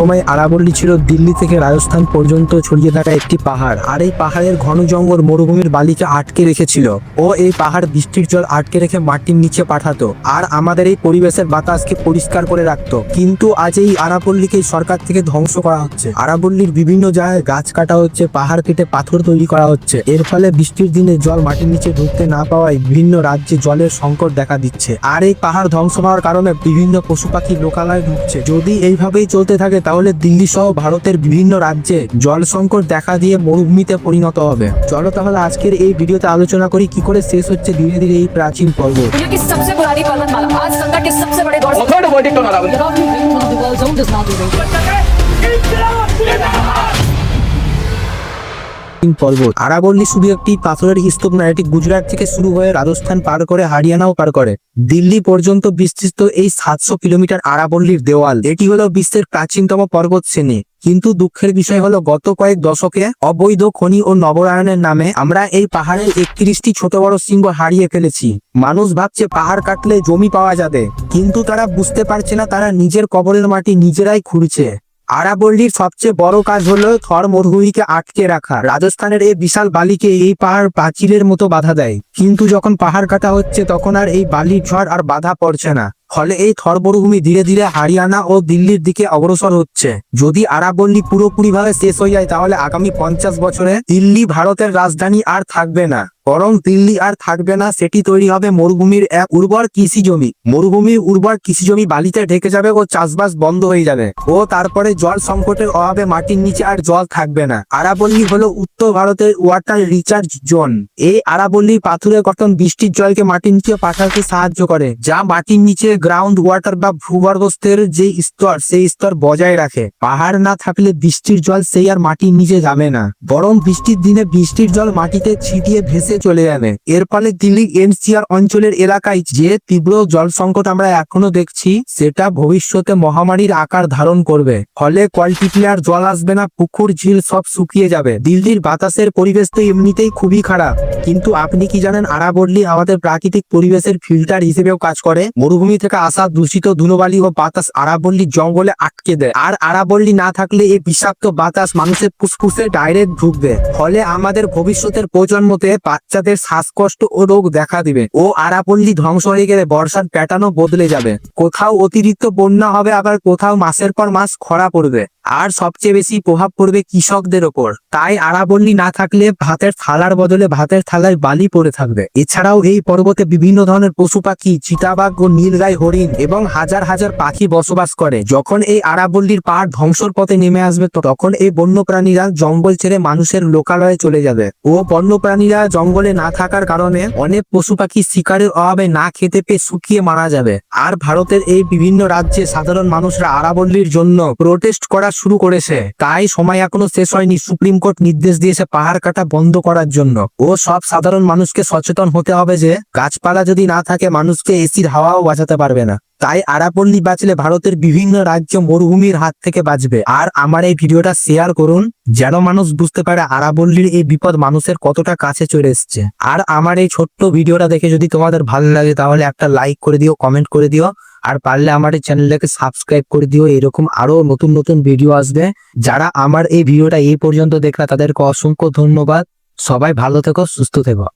সময় আরাবল্লী ছিল দিল্লি থেকে রাজস্থান পর্যন্ত ছড়িয়ে থাকা একটি পাহাড়। আর এই পাহাড়ের ঘন জঙ্গল মরুভূমির বালিকে আটকে রেখেছিল। ও এই পাহাড় বৃষ্টির জল আটকে রেখে মাটির নিচে পাঠাতো। আর আমাদের এই পরিবেশের বাতাসকে পরিষ্কার করে রাখতো। কিন্তু আজ এই আরাবল্লীকে সরকার থেকে ধ্বংস করা হচ্ছে। আরাবল্লীর বিভিন্ন জায়গায় গাছ কাটা হচ্ছে, পাহাড় কেটে পাথর তৈরি করা হচ্ছে। এর ফলে বৃষ্টির দিনে জল মাটির নিচে ঢুকতে না পাওয়ায় বিভিন্ন রাজ্যে জলের সংকট দেখা দিচ্ছে। আর এই পাহাড় ধ্বংস হওয়ার কারণে বিভিন্ন পশু পাখি লোকালয় ঢুকছে। যদি এইভাবেই চলতে থাকে তাহলে দিল্লি সহ ভারতের বিভিন্ন রাজ্যে জল সংকট দেখা দিয়ে মরুভূমিতে পরিণত হবে। চলো তাহলে আজকের এই ভিডিওতে আলোচনা করি কি করে শেষ হচ্ছে ধীরে ধীরে এই প্রাচীন পর্বত তিন পর্বত আরাবল্লী শুধু একটি পাথরের স্তূপ নয় এটি গুজরাট থেকে শুরু হয়ে রাজস্থান পার করে হারিয়ানাও পার করে। দিল্লি পর্যন্ত বিস্তৃত এই সাতশো কিলোমিটার আরাবল্লীর দেওয়াল, এটি হলো বিশ্বের প্রাচীনতম পর্বত শ্রেণি কিন্তু দুঃখের বিষয় হলো, গত কয়েক দশকে অবৈধ খনি ও নবরায়নের নামে আমরা এই পাহাড়ের একত্রিশটি ছোট বড় সিংহ হারিয়ে ফেলেছি। মানুষ ভাবছে, পাহাড় কাটলে জমি পাওয়া যাবে। কিন্তু তারা বুঝতে পারছে না, তারা নিজের কবরের মাটি নিজেরাই খুঁড়ছে। আরাবল্লীর সবচেয়ে বড় কাজ হলো থর মরুভূমিকে আটকে রাখা। রাজস্থানের এই বিশাল বালিকে এই পাহাড় প্রাচীরের মতো বাধা দেয়। কিন্তু যখন পাহাড় কাটা হচ্ছে, তখন আর এই বালির ঝড় আর বাধা পড়ছে না। ফলে এই থর মরুভূমি ধীরে ধীরে হারিয়ানা ও দিল্লির দিকে অগ্রসর হচ্ছে। যদি আরাবল্লী পুরোপুরি ভাবে শেষ হয়ে যায়, তাহলে আগামী পঞ্চাশ বছরে দিল্লি ভারতের রাজধানী আর থাকবে না। বরং দিল্লি আর থাকবে না, সেটি তৈরি হবে মরুভূমির এক উর্বর কৃষি জমি। মরুভূমির উর্বর কৃষি জমি বালিতে ঢেকে যাবে ও চাষবাস বন্ধ হয়ে যাবে। ও তারপরে জল সংকটের অভাবে মাটির নিচে আর জল থাকবে না। আরাবল্লী হলো উত্তর ভারতের ওয়াটার রিচার্জ জোন। এই আরাবল্লী পাথরের গঠন বৃষ্টির জলকে মাটির নিচে পাঠাতে সাহায্য করে, যা মাটির নিচে গ্রাউন্ড ওয়াটার বা ভূগর্ভস্থের যে স্তর, সেই স্তর বজায় রাখে। পাহাড় না থাকলে বৃষ্টির জল সেই আর মাটির নিচে যাবে না। বরং বৃষ্টির দিনে বৃষ্টির জল মাটিতে ছিটিয়ে ভেসে চলে যাবে। এর ফলে দিল্লি এনসিআর অঞ্চলের এলাকায় যে তীব্র জল সংকট আমরা এখনও দেখছি, সেটা ভবিষ্যতে মহামারীর আকার ধারণ করবে। ফলে কলটিপি আর জল আসবে না, পুকুর, ঝিল সব শুকিয়ে যাবে। দিল্লির বাতাসের পরিবেশ তো এমনিতেই খুবই খারাপ। কিন্তু আপনি কি জানেন, আরাবল্লী আমাদের প্রাকৃতিক পরিবেশের ফিল্টার হিসেবেও কাজ করে। মরুভূমি থেকে আসা দূষিত ধুলোবালি ও বাতাস আরাবল্লী জঙ্গলে আটকে দেয়। আর আরাবল্লী না থাকলে এই বিষাক্ত বাতাস মানুষের ফুসফুসে ডাইরেক্ট ঢুকবে। ফলে আমাদের ভবিষ্যতের প্রজন্মতে বাচ্চাদের শ্বাসকষ্ট ও রোগ দেখা দিবে ও আরাপল্লী ধ্বংস হয়ে গেলে বর্ষার প্যাটার্নও বদলে যাবে। কোথাও অতিরিক্ত বন্যা হবে, আবার কোথাও মাসের পর মাস খরা পড়বে। আর সবচেয়ে বেশি প্রভাব পড়বে কৃষকদের ওপর। তাই আরাবল্লী না থাকলে ভাতের থালার বদলে ভাতের থালায় বালি পড়ে থাকবে। এছাড়াও এই পর্বতে বিভিন্ন ধরনের পশু পাখি, চিতাবাঘ ও নীলগাই হরিণ এবং হাজার হাজার পাখি বসবাস করে। যখন এই আরাবল্লীর পাহাড় ধ্বংসর পথে নেমে আসবে, তখন এই বন্যপ্রাণীরা জঙ্গল ছেড়ে মানুষের লোকালয়ে চলে যাবে। ও বন্যপ্রাণীরা জঙ্গলে না থাকার কারণে অনেক পশু পাখি শিকারের অভাবে না খেতে পেয়ে শুকিয়ে মারা যাবে। আর ভারতের এই বিভিন্ন রাজ্যে সাধারণ মানুষরা আরাবল্লির জন্য প্রোটেস্ট করা শুরু করেছে। তাই সময় এখনও শেষ হয়নি সুপ্রিম কোর্ট নির্দেশ দিয়েছে পাহাড় কাটা বন্ধ করার জন্য। ও সব সাধারণ মানুষকে সচেতন হতে হবে যে গাছপালা যদি না থাকে মানুষকে এসির হাওয়াও বাঁচাতে পারবে না। তাই আরাপল্লী বাঁচলে ভারতের বিভিন্ন রাজ্য মরুভূমির হাত থেকে বাঁচবে। আর আমার এই ভিডিওটা শেয়ার করুন, যেন মানুষ বুঝতে পারে আরাবল্লীর এই বিপদ মানুষের কতটা কাছে চলে এসছে। আর আমার এই ছোট্ট ভিডিওটা দেখে যদি তোমাদের ভালো লাগে, তাহলে একটা লাইক করে দিও কমেন্ট করে দিও। আর পারলে আমার এই চ্যানেলটাকে সাবস্ক্রাইব করে দিও, এরকম আরও নতুন নতুন ভিডিও আসবে। যারা আমার এই ভিডিওটা এই পর্যন্ত দেখলা, তাদেরকে অসংখ্য ধন্যবাদ। সবাই ভালো থেকো, সুস্থ থেকো।